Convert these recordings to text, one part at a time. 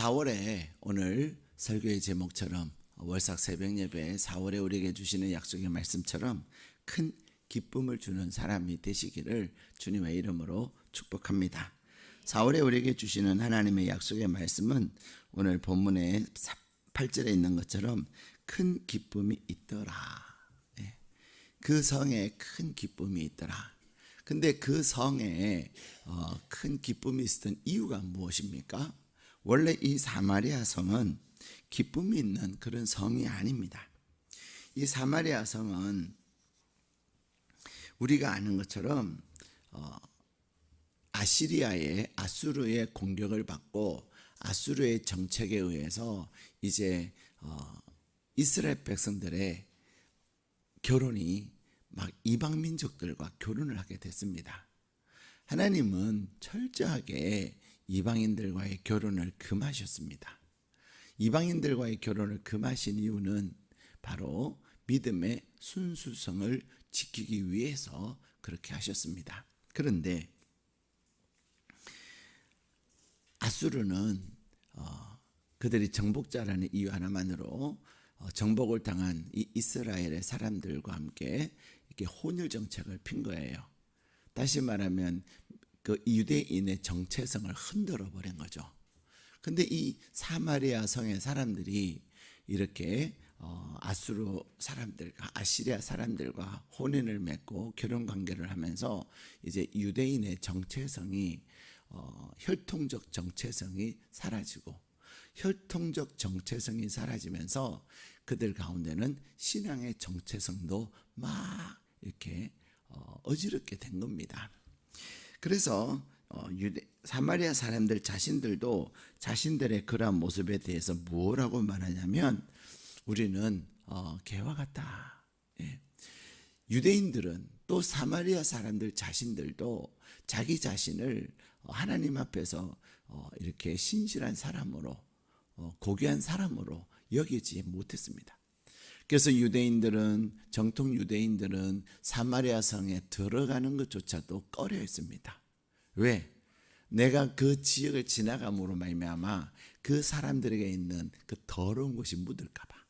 4월에 오늘 설교의 제목처럼 월삭 새벽 예배 4월에 우리에게 주시는 약속의 말씀처럼 큰 기쁨을 주는 사람이 되시기를 주님의 이름으로 축복합니다. 4월에 우리에게 주시는 하나님의 약속의 말씀은 오늘 본문의 8절에 있는 것처럼 큰 기쁨이 있더라. 예. 그 성에 큰 기쁨이 있더라. 근데 그 성에 어, 큰 기쁨이 있었던 이유가 무엇입니까? 원래 이 사마리아 성은 기쁨이 있는 그런 성이 아닙니다. 이 사마리아 성은 우리가 아는 것처럼 어, 아시리아의 아수르의 공격을 받고 아수르의 정책에 의해서 이제 어, 이스라엘 백성들의 결혼이 막 이방 민족들과 결혼을 하게 됐습니다. 하나님은 철저하게 이방인들과의 결혼을 금하셨습니다. 이방인들과의 결혼을 금하신 이유는 바로 믿음의 순수성을 지키기 위해서 그렇게 하셨습니다. 그런데 아수르는 어, 그들이 정복자라는 이유 하나만으로 어, 정복을 당한 이 이스라엘의 사람들과 함께 이렇게 혼혈 정책을 핀 거예요. 다시 말하면 그 유대인의 정체성을 흔들어 버린 거죠. 근데 이 사마리아 성의 사람들이 이렇게 어, 아수르 사람들과 아시리아 사람들과 혼인을 맺고 결혼 관계를 하면서 이제 유대인의 정체성이 어, 혈통적 정체성이 사라지고 혈통적 정체성이 사라지면서 그들 가운데는 신앙의 정체성도 막 이렇게 어, 어지럽게 된 겁니다. 그래서 어, 유대 사마리아 사람들 자신들도 자신들의 그러한 모습에 대해서 뭐라고 말하냐면 우리는 어, 개와 같다. 예. 유대인들은 또 사마리아 사람들 자신들도 자기 자신을 하나님 앞에서 어, 이렇게 신실한 사람으로 어, 고귀한 사람으로 여기지 못했습니다. 그래서 유대인들은 정통 유대인들은 사마리아 성에 들어가는 것조차도 꺼려 했습니다. 왜? 내가 그 지역을 지나감으로 말미암아 그 사람들에게 있는 그 더러운 것이 묻을까 봐.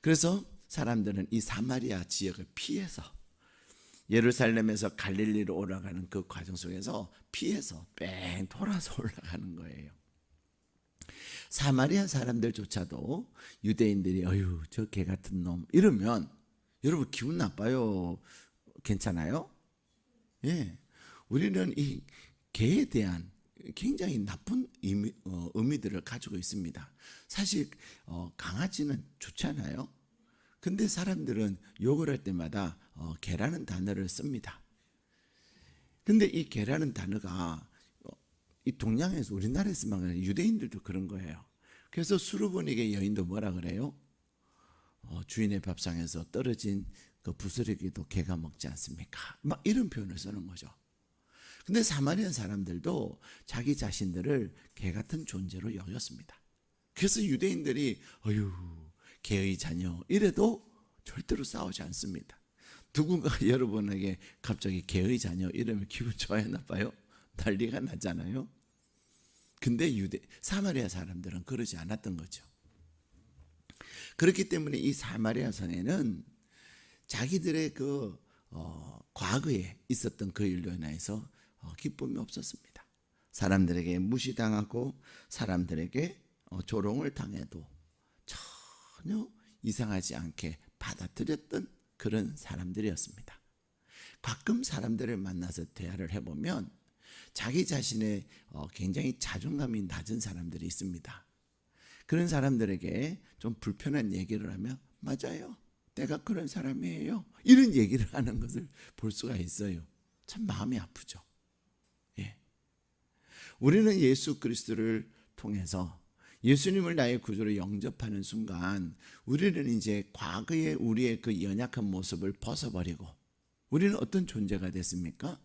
그래서 사람들은 이 사마리아 지역을 피해서 예루살렘에서 갈릴리로 올라가는 그 과정 속에서 피해서 뺑 돌아서 올라가는 거예요. 사마리아 사람들조차도 유대인들이 어유 저개 같은 놈 이러면 여러분 기분 나빠요. 괜찮아요? 예. 우리는 이 개에 대한 굉장히 나쁜 의미, 어, 의미들을 가지고 있습니다. 사실 어, 강아지는 좋잖아요. 근데 사람들은 욕을 할 때마다 어, 개라는 단어를 씁니다. 근데 이 개라는 단어가 어, 이 동양에서 우리나라에서만 그래 유대인들도 그런 거예요. 그래서 수르보닉의 여인도 뭐라 그래요? 어, 주인의 밥상에서 떨어진 그 부스러기도 개가 먹지 않습니까? 막 이런 표현을 쓰는 거죠. 근데 사마리아 사람들도 자기 자신들을 개 같은 존재로 여겼습니다. 그래서 유대인들이 어유 개의 자녀 이래도 절대로 싸우지 않습니다. 누군가 여러분에게 갑자기 개의 자녀 이러면 기분 좋아요 나빠요? 난리가 나잖아요. 근데 유대 사마리아 사람들은 그러지 않았던 거죠. 그렇기 때문에 이 사마리아 성에는 자기들의 그 어, 과거에 있었던 그 일로 인해서 어, 기쁨이 없었습니다. 사람들에게 무시당하고 사람들에게 어, 조롱을 당해도 전혀 이상하지 않게 받아들였던 그런 사람들이었습니다. 가끔 사람들을 만나서 대화를 해보면 자기 자신의 어, 굉장히 자존감이 낮은 사람들이 있습니다. 그런 사람들에게 좀 불편한 얘기를 하면 맞아요. 내가 그런 사람이에요. 이런 얘기를 하는 것을 볼 수가 있어요. 참 마음이 아프죠. 예. 우리는 예수 그리스도를 통해서 예수님을 나의 구주로 영접하는 순간 우리는 이제 과거의 우리의 그 연약한 모습을 벗어버리고 우리는 어떤 존재가 됐습니까?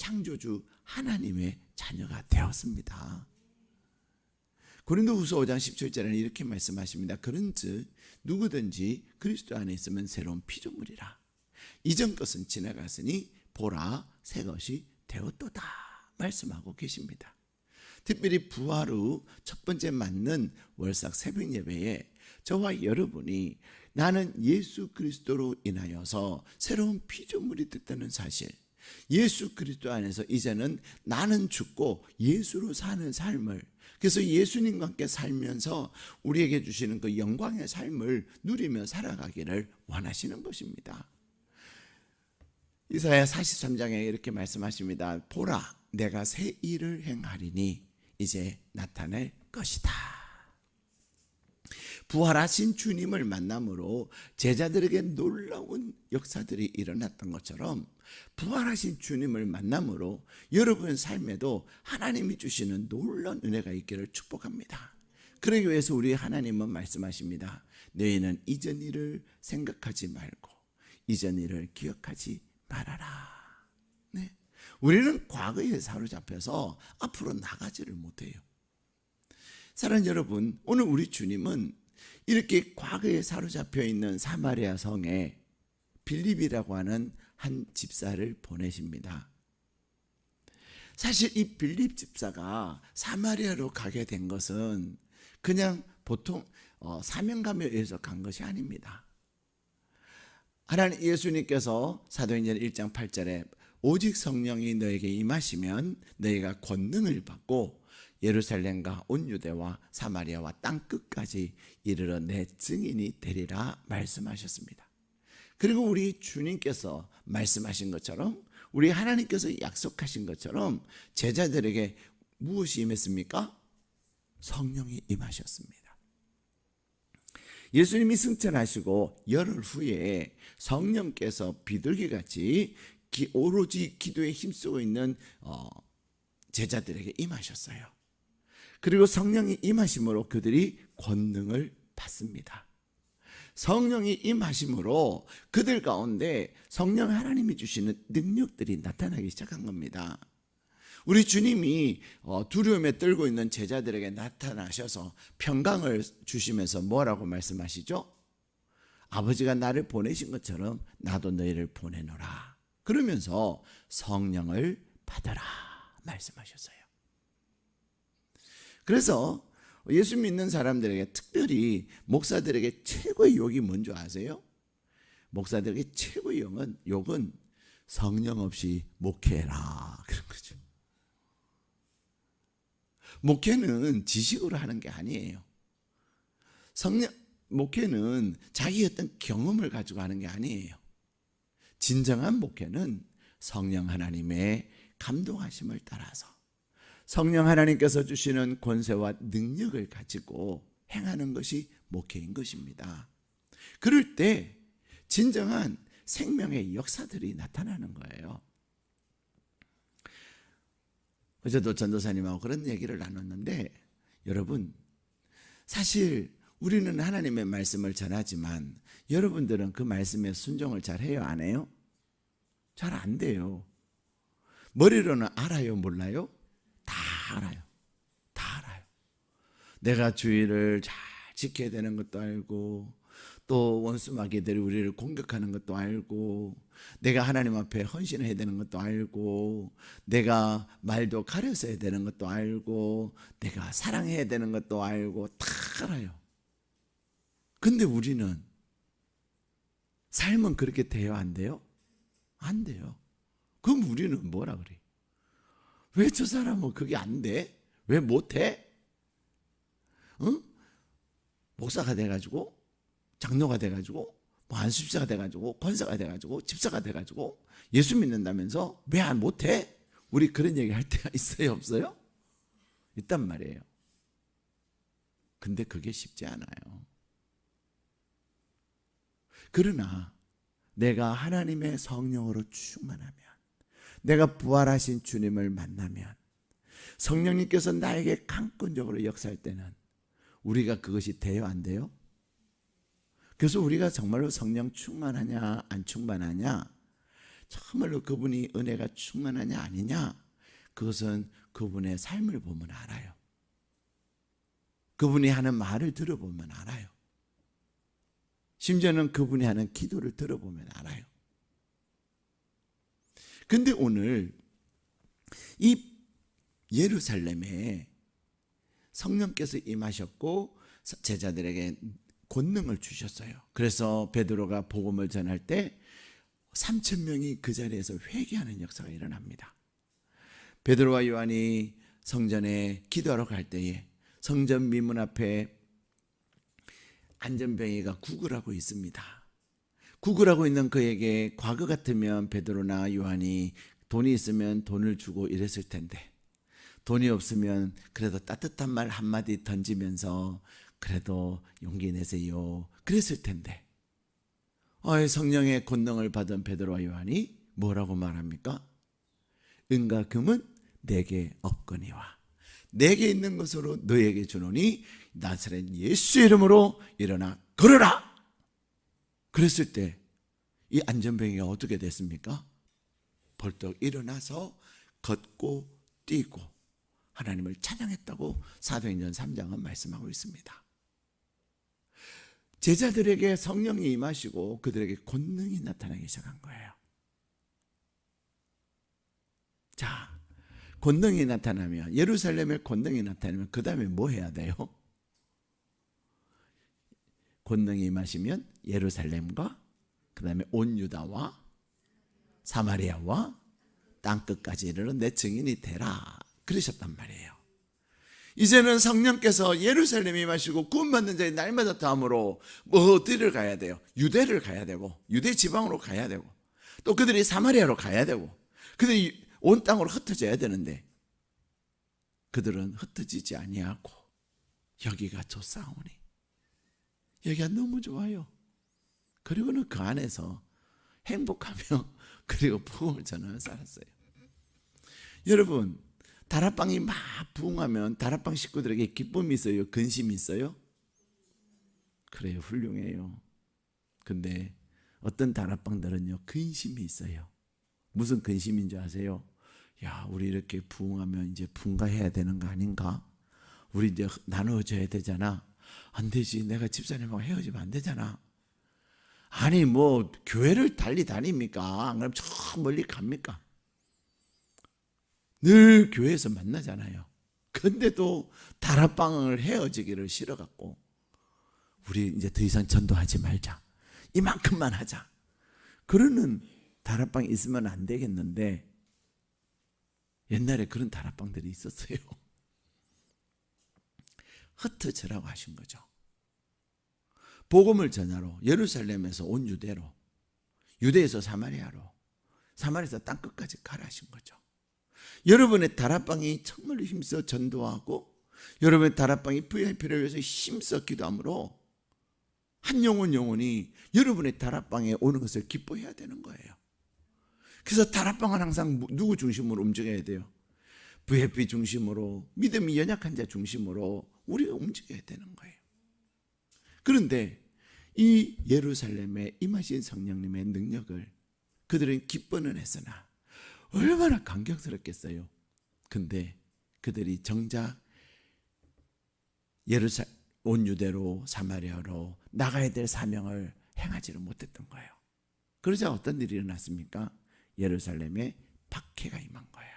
창조주 하나님의 자녀가 되었습니다. 고린도후서 5장 17절에는 이렇게 말씀하십니다. 그런즉 누구든지 그리스도 안에 있으면 새로운 피조물이라. 이전 것은 지나갔으니 보라 새 것이 되었도다 말씀하고 계십니다. 특별히 부활 후 첫 번째 맞는 월삭 새벽 예배에 저와 여러분이 나는 예수 그리스도로 인하여서 새로운 피조물이 됐다는 사실. 예수 그리스도 안에서 이제는 나는 죽고 예수로 사는 삶을 그래서 예수님과 함께 살면서 우리에게 주시는 그 영광의 삶을 누리며 살아가기를 원하시는 것입니다. 이사야 43장에 이렇게 말씀하십니다. 보라, 내가 새 일을 행하리니 이제 나타낼 것이다. 부활하신 주님을 만남으로 제자들에게 놀라운 역사들이 일어났던 것처럼 부활하신 주님을 만남으로 여러분 삶에도 하나님이 주시는 놀라운 은혜가 있기를 축복합니다. 그러기 위해서 우리 하나님은 말씀하십니다. 너희는 이전 일을 생각하지 말고 이전 일을 기억하지 말아라. 네. 우리는 과거에 사로잡혀서 앞으로 나가지를 못해요. 사랑하는 여러분, 오늘 우리 주님은 이렇게 과거에 사로잡혀 있는 사마리아 성에 빌립이라고 하는 한 집사를 보내십니다. 사실 이 빌립 집사가 사마리아로 가게 된 것은 그냥 보통 어, 사명감에 의해서 간 것이 아닙니다. 하나님 예수님께서 사도행전 1장 8절에 오직 성령이 너에게 임하시면 너희가 권능을 받고 예루살렘과 온 유대와 사마리아와 땅 끝까지 이르러 내 증인이 되리라 말씀하셨습니다. 그리고 우리 주님께서 말씀하신 것처럼 우리 하나님께서 약속하신 것처럼 제자들에게 무엇이 임했습니까? 성령이 임하셨습니다. 예수님이 승천하시고 열흘 후에 성령께서 비둘기같이 오로지 기도에 힘쓰고 있는 어, 제자들에게 임하셨어요. 그리고 성령이 임하심으로 그들이 권능을 받습니다. 성령이 임하심으로 그들 가운데 성령 하나님이 주시는 능력들이 나타나기 시작한 겁니다. 우리 주님이 어, 두려움에 떨고 있는 제자들에게 나타나셔서 평강을 주시면서 뭐라고 말씀하시죠? 아버지가 나를 보내신 것처럼 나도 너희를 보내노라. 그러면서 성령을 받아라 말씀하셨어요. 그래서 예수 믿는 사람들에게 특별히 목사들에게 최고의 욕이 뭔지 아세요? 목사들에게 최고의 욕은 욕은 성령 없이 목회라 그런 거죠. 목회는 지식으로 하는 게 아니에요. 성령 목회는 자기 어떤 경험을 가지고 하는 게 아니에요. 진정한 목회는 성령 하나님의 감동하심을 따라서 성령 하나님께서 주시는 권세와 능력을 가지고 행하는 것이 목회인 것입니다. 그럴 때 진정한 생명의 역사들이 나타나는 거예요. 어제도 전도사님하고 그런 얘기를 나눴는데 여러분 사실 우리는 하나님의 말씀을 전하지만 여러분들은 그 말씀에 순종을 잘 해요 안 해요? 잘 안 돼요. 머리로는 알아요 몰라요? 다 알아요. 다 알아요. 내가 주의를 잘 지켜야 되는 것도 알고 또 원수 마귀들이 우리를 공격하는 것도 알고 내가 하나님 앞에 헌신해야 되는 것도 알고 내가 말도 가려서 해야 되는 것도 알고 내가 사랑해야 되는 것도 알고 다 알아요. 근데 우리는 삶은 그렇게 돼요 안 돼요? 안 돼요. 그럼 우리는 뭐라 그래? 왜 저 사람은 그게 안 돼? 왜 못해? 응? 목사가 돼가지고 장로가 돼가지고 뭐 안수집사가 돼가지고 권사가 돼가지고 집사가 돼가지고 예수 믿는다면서 왜 안 못해? 우리 그런 얘기 할 때가 있어요 없어요? 있단 말이에요. 근데 그게 쉽지 않아요. 그러나 내가 하나님의 성령으로 충만하면 내가 부활하신 주님을 만나면 성령님께서 나에게 강권적으로 역사할 때는 우리가 그것이 돼요 안 돼요? 그래서 우리가 정말로 성령 충만하냐 안 충만하냐 정말로 그분이 은혜가 충만하냐 아니냐 그것은 그분의 삶을 보면 알아요. 그분이 하는 말을 들어보면 알아요. 심지어는 그분이 하는 기도를 들어보면 알아요. 근데 오늘 이 예루살렘에 성령께서 임하셨고 제자들에게 권능을 주셨어요. 그래서 베드로가 복음을 전할 때 3천 명이 그 자리에서 회개하는 역사가 일어납니다. 베드로와 요한이 성전에 기도하러 갈 때에 성전 미문 앞에 안전병이가 구걸하고 있습니다. 구걸하고 있는 그에게 과거 같으면 베드로나 요한이 돈이 있으면 돈을 주고 이랬을 텐데 돈이 없으면 그래도 따뜻한 말 한마디 던지면서 그래도 용기 내세요. 그랬을 텐데 어이 성령의 권능을 받은 베드로와 요한이 뭐라고 말합니까? 은과 금은 내게 없거니와 내게 있는 것으로 너에게 주노니 나사렛 예수 이름으로 일어나 걸어라. 그랬을 때 이 안전병이가 어떻게 됐습니까? 벌떡 일어나서 걷고 뛰고 하나님을 찬양했다고 사도행전 3장은 말씀하고 있습니다. 제자들에게 성령이 임하시고 그들에게 권능이 나타나기 시작한 거예요. 자, 권능이 나타나면 예루살렘에 권능이 나타나면 그 다음에 뭐 해야 돼요? 권능이 임하시면 예루살렘과 그 다음에 온 유다와 사마리아와 땅끝까지 이르는 내 증인이 되라 그러셨단 말이에요. 이제는 성령께서 예루살렘에 임하시고 구원받는 자의 날마다 다음으로 뭐 어디를 가야 돼요? 유대를 가야 되고 유대 지방으로 가야 되고 또 그들이 사마리아로 가야 되고 그들이 온 땅으로 흩어져야 되는데 그들은 흩어지지 아니하고 여기가 좋사오니 여기가 너무 좋아요. 그리고는 그 안에서 행복하며 그리고 부흥을 전하며 살았어요. 여러분 다락방이 막 부흥하면 다락방 식구들에게 기쁨이 있어요? 근심이 있어요? 그래요 훌륭해요. 근데 어떤 다락방들은요 근심이 있어요. 무슨 근심인 줄 아세요? 야, 우리 이렇게 부흥하면 이제 분가해야 되는 거 아닌가? 우리 이제 나눠줘야 되잖아. 안 되지. 내가 집사님하고 헤어지면 안 되잖아. 아니, 뭐, 교회를 달리 다닙니까? 그럼 저 멀리 갑니까? 늘 교회에서 만나잖아요. 근데도 다락방을 헤어지기를 싫어갖고, 우리 이제 더 이상 전도하지 말자. 이만큼만 하자. 그러는 다락방 있으면 안 되겠는데, 옛날에 그런 다락방들이 있었어요. 흩어져라고 하신 거죠. 복음을 전하러 예루살렘에서 온 유대로, 유대에서 사마리아로, 사마리아에서 땅끝까지 가라 하신 거죠. 여러분의 다락방이 정말 힘써 전도하고 여러분의 다락방이 VIP를 위해서 힘써 기도함으로 한 영혼 영혼이 여러분의 다락방에 오는 것을 기뻐해야 되는 거예요. 그래서 다락방은 항상 누구 중심으로 움직여야 돼요? VIP 중심으로 믿음이 연약한 자 중심으로 우리가 움직여야 되는 거예요. 그런데 이 예루살렘에 임하신 성령님의 능력을 그들은 기뻐는 했으나 얼마나 감격스럽겠어요. 근데 그들이 정작 예루살 온 유대로 사마리아로 나가야 될 사명을 행하지를 못했던 거예요. 그러자 어떤 일이 일어났습니까? 예루살렘에 박해가 임한 거예요.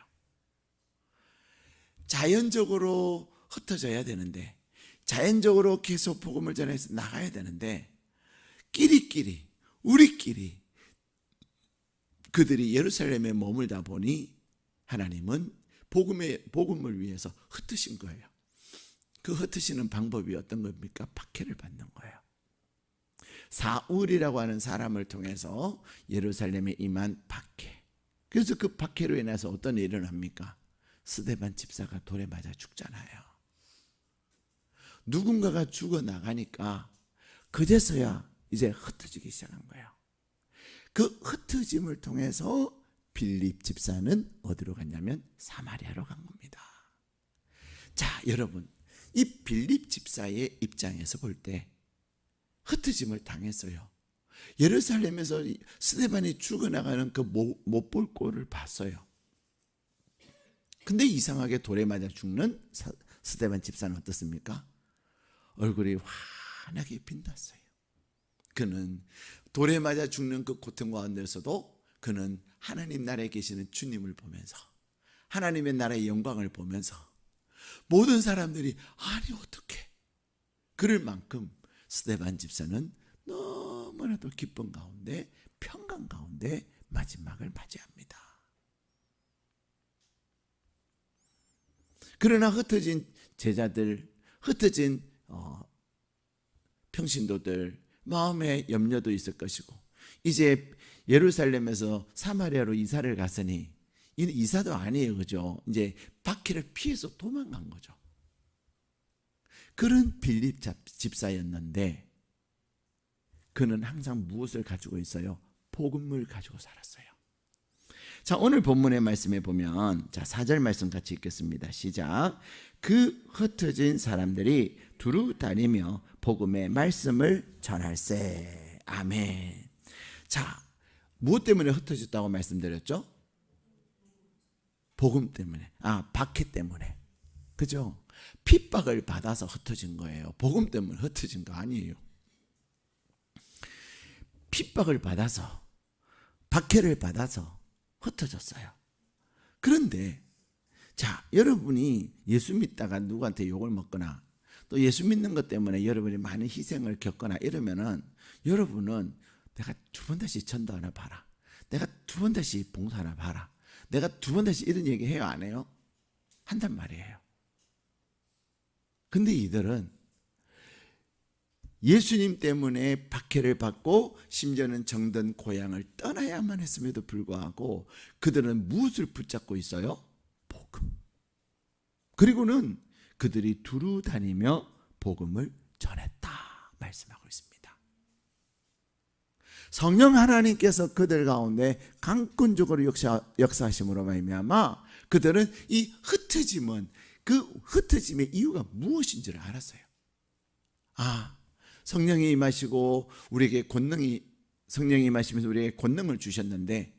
자연적으로 흩어져야 되는데 자연적으로 계속 복음을 전해서 나가야 되는데 끼리끼리 우리끼리 그들이 예루살렘에 머물다 보니 하나님은 복음의 복음을 위해서 흩으신 거예요. 그 흩으시는 방법이 어떤 겁니까? 박해를 받는 거예요. 사울이라고 하는 사람을 통해서 예루살렘에 임한 박해. 그래서 그 박해로 인해서 어떤 일이 일어납니까? 스데반 집사가 돌에 맞아 죽잖아요. 누군가가 죽어 나가니까 그제서야 이제 흩어지기 시작한 거예요. 그 흩어짐을 통해서 빌립 집사는 어디로 갔냐면 사마리아로 간 겁니다. 자, 여러분, 이 빌립 집사의 입장에서 볼 때 흩어짐을 당했어요. 예루살렘에서 스데반이 죽어나가는 그 못 볼 꼴을 봤어요. 근데 이상하게 돌에 맞아 죽는 스데반 집사는 어떻습니까? 얼굴이 환하게 빛났어요. 그는 돌에 맞아 죽는 그 고통 가운데서도 그는 하나님 나라에 계시는 주님을 보면서 하나님의 나라의 영광을 보면서 모든 사람들이 아니 어떻게 그럴 만큼 스데반 집사는 너무나도 기쁨 가운데 평강 가운데 마지막을 맞이합니다. 그러나 흩어진 제자들, 흩어진 어, 평신도들 마음에 염려도 있을 것이고 이제 예루살렘에서 사마리아로 이사를 갔으니 이 이사도 아니에요, 그죠? 이제 바퀴를 피해서 도망간 거죠. 그런 빌립 집사였는데 그는 항상 무엇을 가지고 있어요? 복음을 가지고 살았어요. 자, 오늘 본문의 말씀에 보면 자, 4절 말씀 같이 읽겠습니다. 시작. 그 흩어진 사람들이 두루 다니며 복음의 말씀을 전할세. 아멘. 자, 무엇 때문에 흩어졌다고 말씀드렸죠? 복음 때문에. 아, 박해 때문에. 그죠? 핍박을 받아서 흩어진 거예요. 복음 때문에 흩어진 거 아니에요. 핍박을 받아서 박해를 받아서 흩어졌어요. 그런데 자, 여러분이 예수 믿다가 누구한테 욕을 먹거나 또 예수 믿는 것 때문에 여러분이 많은 희생을 겪거나 이러면은 여러분은 내가 두 번 다시 전도 하나 봐라. 내가 두 번 다시 봉사 하나 봐라. 내가 두 번 다시 이런 얘기 해요, 안 해요? 한단 말이에요. 근데 이들은 예수님 때문에 박해를 받고 심지어는 정든 고향을 떠나야만 했음에도 불구하고 그들은 무엇을 붙잡고 있어요? 복음. 그리고는 그들이 두루 다니며 복음을 전했다 말씀하고 있습니다. 성령 하나님께서 그들 가운데 강권적으로 역사, 역사하심으로 말미암아 그들은 이 흩어짐은 그 흩어짐의 이유가 무엇인지를 알았어요. 아, 성령이 임하시고 우리에게 권능이 성령이 임하시면서 우리에게 권능을 주셨는데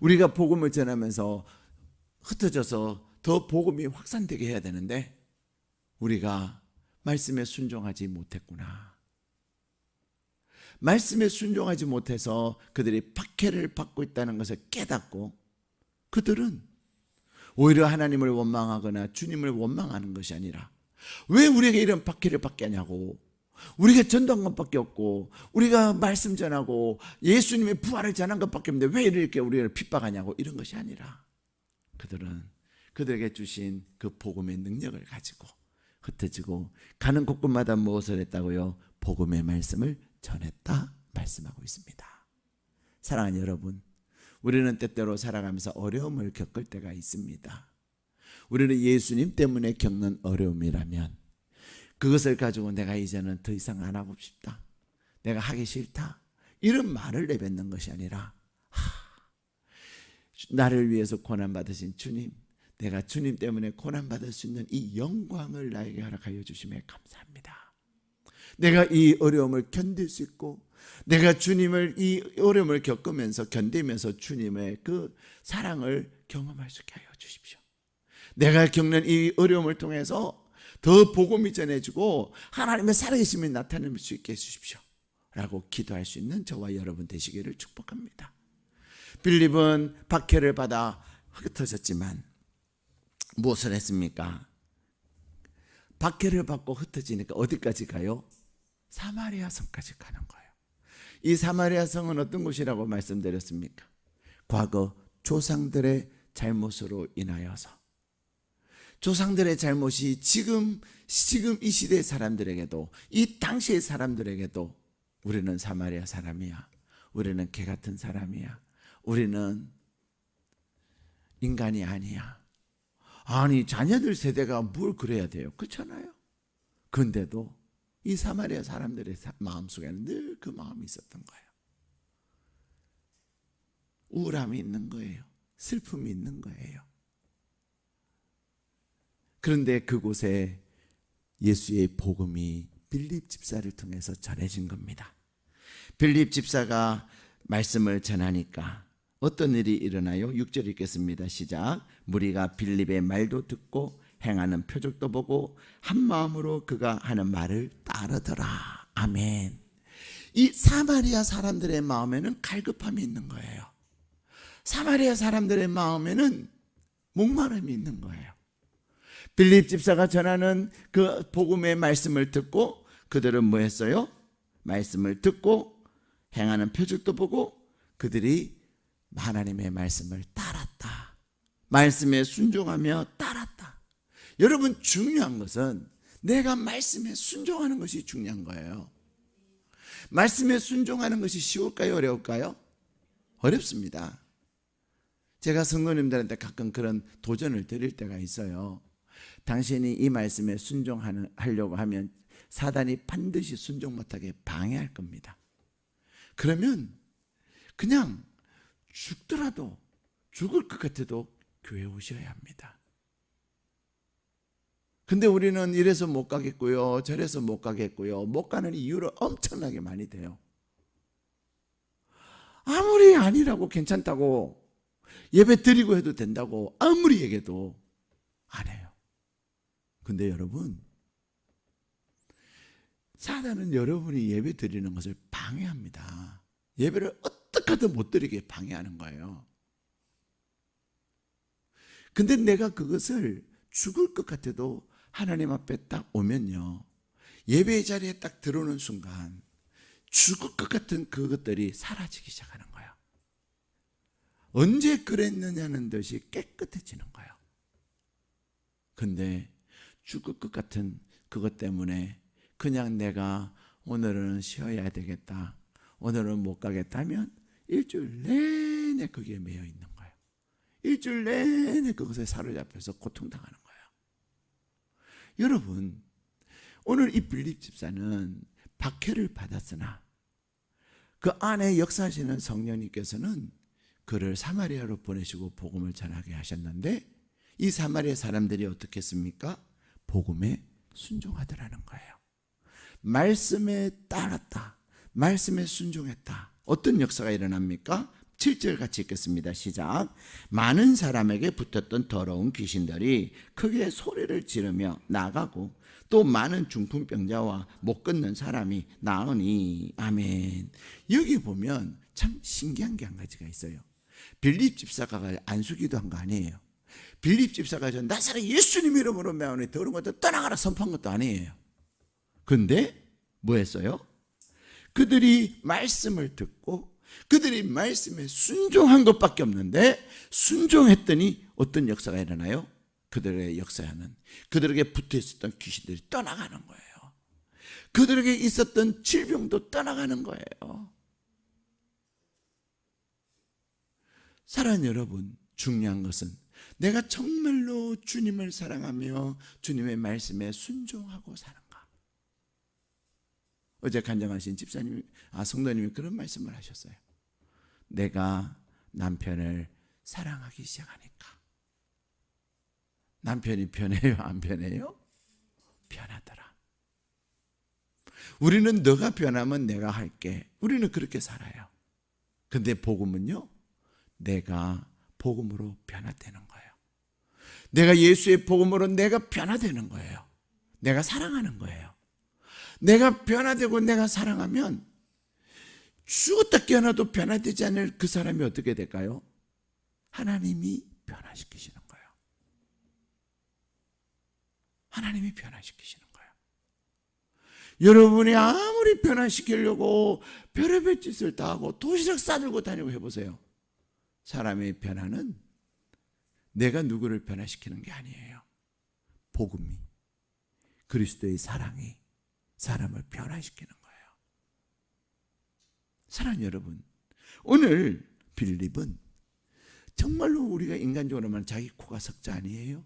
우리가 복음을 전하면서 흩어져서 더 복음이 확산되게 해야 되는데 우리가 말씀에 순종하지 못했구나. 말씀에 순종하지 못해서 그들이 박해를 받고 있다는 것을 깨닫고 그들은 오히려 하나님을 원망하거나 주님을 원망하는 것이 아니라 왜 우리에게 이런 박해를 받게 하냐고 우리가 전도한 것밖에 없고 우리가 말씀 전하고 예수님의 부활을 전한 것밖에 없는데 왜 이렇게 우리를 핍박하냐고 이런 것이 아니라 그들은 그들에게 주신 그 복음의 능력을 가지고 흩어지고 가는 곳곳마다 무엇을 했다고요? 복음의 말씀을 전했다 말씀하고 있습니다. 사랑하는 여러분, 우리는 때때로 살아가면서 어려움을 겪을 때가 있습니다. 우리는 예수님 때문에 겪는 어려움이라면 그것을 가지고 내가 이제는 더 이상 안 하고 싶다. 내가 하기 싫다. 이런 말을 내뱉는 것이 아니라 하, 나를 위해서 고난 받으신 주님, 내가 주님 때문에 고난 받을 수 있는 이 영광을 나에게 허락하여 주심에 감사합니다. 내가 이 어려움을 견딜 수 있고 내가 주님을 이 어려움을 겪으면서 견디면서 주님의 그 사랑을 경험할 수 있게 하여 주십시오. 내가 겪는 이 어려움을 통해서 더 복음이 전해지고 하나님의 살아계심이 나타낼 수 있게 해주십시오. 라고 기도할 수 있는 저와 여러분 되시기를 축복합니다. 빌립은 박해를 받아 흩어졌지만 무엇을 했습니까? 박해를 받고 흩어지니까 어디까지 가요? 사마리아 성까지 가는 거예요. 이 사마리아 성은 어떤 곳이라고 말씀드렸습니까? 과거 조상들의 잘못으로 인하여서 조상들의 잘못이 지금 지금 이 시대 사람들에게도 이 당시의 사람들에게도 우리는 사마리아 사람이야. 우리는 개 같은 사람이야. 우리는 인간이 아니야. 아니 자녀들 세대가 뭘 그래야 돼요? 그렇잖아요. 근데도 이 사마리아 사람들의 마음속에는 늘 그 마음이 있었던 거예요. 우울함이 있는 거예요. 슬픔이 있는 거예요. 그런데 그곳에 예수의 복음이 빌립 집사를 통해서 전해진 겁니다. 빌립 집사가 말씀을 전하니까 어떤 일이 일어나요? 6절 읽겠습니다. 시작. 무리가 빌립의 말도 듣고 행하는 표적도 보고 한 마음으로 그가 하는 말을 따르더라. 아멘. 이 사마리아 사람들의 마음에는 갈급함이 있는 거예요. 사마리아 사람들의 마음에는 목마름이 있는 거예요. 빌립 집사가 전하는 그 복음의 말씀을 듣고 그들은 뭐 했어요? 말씀을 듣고 행하는 표적도 보고 그들이 하나님의 말씀을 따랐다. 말씀에 순종하며 따랐다. 여러분 중요한 것은 내가 말씀에 순종하는 것이 중요한 거예요. 말씀에 순종하는 것이 쉬울까요? 어려울까요? 어렵습니다. 제가 성도님들한테 가끔 그런 도전을 드릴 때가 있어요. 당신이 이 말씀에 순종하려고 하면 사단이 반드시 순종 못하게 방해할 겁니다. 그러면 그냥 죽더라도 죽을 것 같아도 교회 오셔야 합니다. 근데 우리는 이래서 못 가겠고요. 저래서 못 가겠고요. 못 가는 이유를 엄청나게 많이 돼요. 아무리 아니라고 괜찮다고 예배 드리고 해도 된다고 아무리 얘기해도 안 해요. 근데 여러분, 사단은 여러분이 예배 드리는 것을 방해합니다. 예배를 어떻게 하든 못 드리게 방해하는 거예요. 근데 내가 그것을 죽을 것 같아도 하나님 앞에 딱 오면요. 예배 자리에 딱 들어오는 순간 죽을 것 같은 그것들이 사라지기 시작하는 거예요. 언제 그랬느냐는 듯이 깨끗해지는 거예요. 근데 죽을 것 같은 그것 때문에 그냥 내가 오늘은 쉬어야 되겠다. 오늘은 못 가겠다면 일주일 내내 거기에 매여 있는 거예요. 일주일 내내 그것에 사로잡혀서 고통당하는 거예요. 여러분, 오늘 이 빌립 집사는 박해를 받았으나 그 안에 역사하시는 성령님께서는 그를 사마리아로 보내시고 복음을 전하게 하셨는데 이 사마리아 사람들이 어떻게 했습니까? 복음에 순종하더라는 거예요. 말씀에 따랐다. 말씀에 순종했다. 어떤 역사가 일어납니까? 7절 같이 읽겠습니다. 시작. 많은 사람에게 붙었던 더러운 귀신들이 크게 소리를 지르며 나가고 또 많은 중풍병자와 못 걷는 사람이 나으니 아멘. 여기 보면 참 신기한 게 한 가지가 있어요. 빌립 집사가 안수기도 한 거 아니에요. 빌립 집사가 전 나사렛 예수님 이름으로 매오니 더러운 것도 떠나가라 선포한 것도 아니에요. 근데 뭐 했어요? 그들이 말씀을 듣고 그들이 말씀에 순종한 것밖에 없는데 순종했더니 어떤 역사가 일어나요? 그들의 역사하는 그들에게 붙어 있었던 귀신들이 떠나가는 거예요. 그들에게 있었던 질병도 떠나가는 거예요. 사랑 여러분, 중요한 것은 내가 정말로 주님을 사랑하며 주님의 말씀에 순종하고 사는가. 어제 간증하신 집사님이, 아, 성도님이 그런 말씀을 하셨어요. 내가 남편을 사랑하기 시작하니까. 남편이 변해요? 안 변해요? 변하더라. 우리는 너가 변하면 내가 할게. 우리는 그렇게 살아요. 근데 복음은요, 내가 복음으로 변화되는 거예요. 내가 예수의 복음으로 내가 변화되는 거예요. 내가 사랑하는 거예요. 내가 변화되고 내가 사랑하면 죽었다 깨어나도 변화되지 않을 그 사람이 어떻게 될까요? 하나님이 변화시키시는 거예요. 하나님이 변화시키시는 거예요. 여러분이 아무리 변화시키려고 별의별 짓을 다 하고 도시락 싸들고 다니고 해보세요. 사람의 변화는 내가 누구를 변화시키는 게 아니에요. 복음이 그리스도의 사랑이 사람을 변화시키는 거예요. 사랑 여러분, 오늘 빌립은 정말로 우리가 인간적으로 말 자기 코가 석자 아니에요?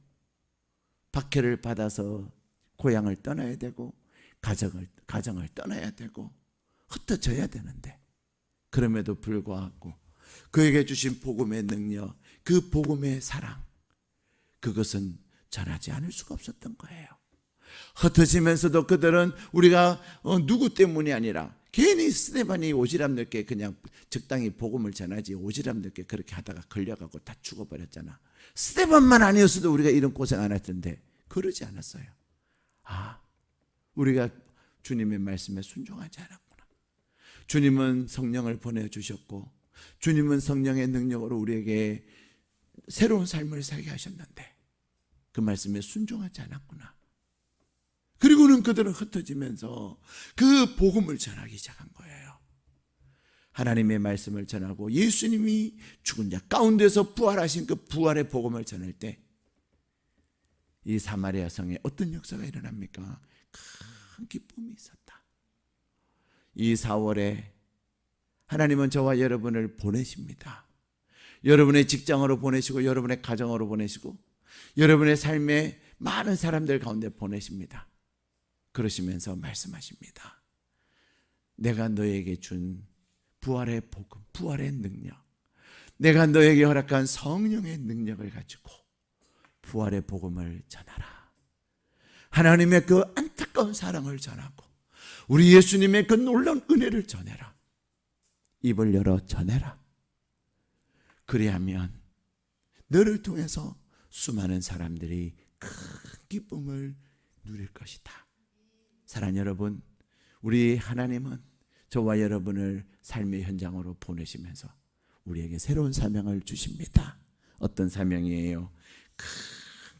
박해를 받아서 고향을 떠나야 되고 가정을 가정을 떠나야 되고 흩어져야 되는데 그럼에도 불구하고 그에게 주신 복음의 능력, 그 복음의 사랑, 그것은 전하지 않을 수가 없었던 거예요. 흩어지면서도 그들은 우리가 어, 누구 때문이 아니라 괜히 스테반이 오지랖 넓게 그냥 적당히 복음을 전하지 오지랖 넓게 그렇게 하다가 걸려가고 다 죽어버렸잖아. 스테반만 아니었어도 우리가 이런 고생 안 했던데 그러지 않았어요. 아, 우리가 주님의 말씀에 순종하지 않았구나. 주님은 성령을 보내주셨고 주님은 성령의 능력으로 우리에게 새로운 삶을 살게 하셨는데 그 말씀에 순종하지 않았구나. 그리고는 그들은 흩어지면서 그 복음을 전하기 시작한 거예요. 하나님의 말씀을 전하고 예수님이 죽은 자 가운데서 부활하신 그 부활의 복음을 전할 때 이 사마리아 성에 어떤 역사가 일어납니까? 큰 기쁨이 있었다. 이 4월에 하나님은 저와 여러분을 보내십니다. 여러분의 직장으로 보내시고 여러분의 가정으로 보내시고 여러분의 삶에 많은 사람들 가운데 보내십니다. 그러시면서 말씀하십니다. 내가 너에게 준 부활의 복음, 부활의 능력, 내가 너에게 허락한 성령의 능력을 가지고 부활의 복음을 전하라. 하나님의 그 안타까운 사랑을 전하고 우리 예수님의 그 놀라운 은혜를 전해라. 입을 열어 전해라. 그리하면 너를 통해서 수많은 사람들이 큰 기쁨을 누릴 것이다. 사랑 여러분, 우리 하나님은 저와 여러분을 삶의 현장으로 보내시면서 우리에게 새로운 사명을 주십니다. 어떤 사명이에요? 큰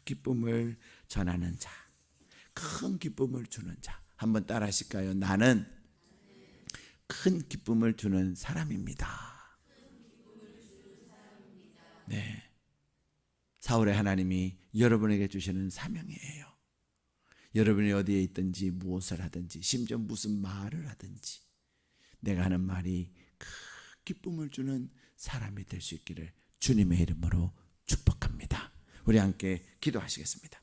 기쁨을 전하는 자, 큰 기쁨을 주는 자. 한번 따라 하실까요? 나는 큰 기쁨을 주는 사람입니다. 네. 사울의 하나님이 여러분에게 주시는 사명이에요. 여러분이 어디에 있든지 무엇을 하든지 심지어 무슨 말을 하든지 내가 하는 말이 큰 기쁨을 주는 사람이 될 수 있기를 주님의 이름으로 축복합니다. 우리 함께 기도하시겠습니다.